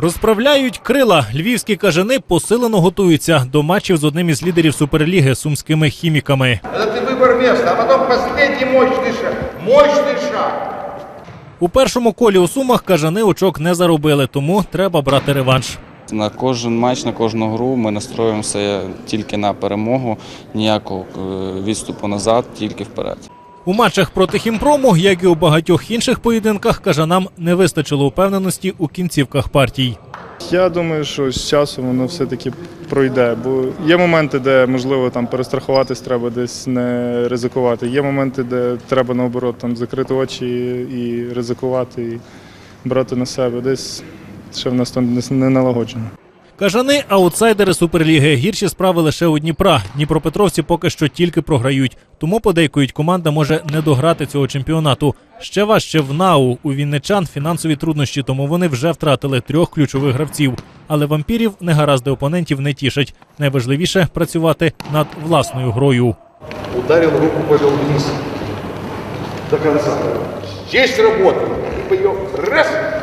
Розправляють крила. Львівські кажани посилено готуються до матчів з одним із лідерів суперліги сумськими хіміками. Это ты выбор места, а потом последний мощный шаг. Мощный шаг. У першому колі у сумах кажани очок не заробили, тому треба брати реванш. На кожен матч, на кожну гру ми настроюємося тільки на перемогу, ніякого е, відступу назад, тільки вперед. У матчах проти хімпрому, як і у багатьох інших поєдинках, кажанам не вистачило упевненості у кінцівках партій. Я думаю, що з часом воно все-таки пройде, бо є моменти, де можливо там перестрахуватись треба десь не ризикувати. Є моменти, де треба наоборот там закрити очі і ризикувати, і брати на себе. Десь ще в нас там не налагоджено. Кажани аутсайдери суперліги. Гірші справи лише у Дніпра. Дніпропетровці поки що тільки програють. Тому подейкують, команда може не дограти цього чемпіонату. Ще важче в НАУ у вінничан фінансові труднощі, тому вони вже втратили трьох ключових гравців. Але вампірів негаразди опонентів не тішать. Найважливіше працювати над власною грою. Ударил руку, повел вниз. До работа. И пойдем. Раз.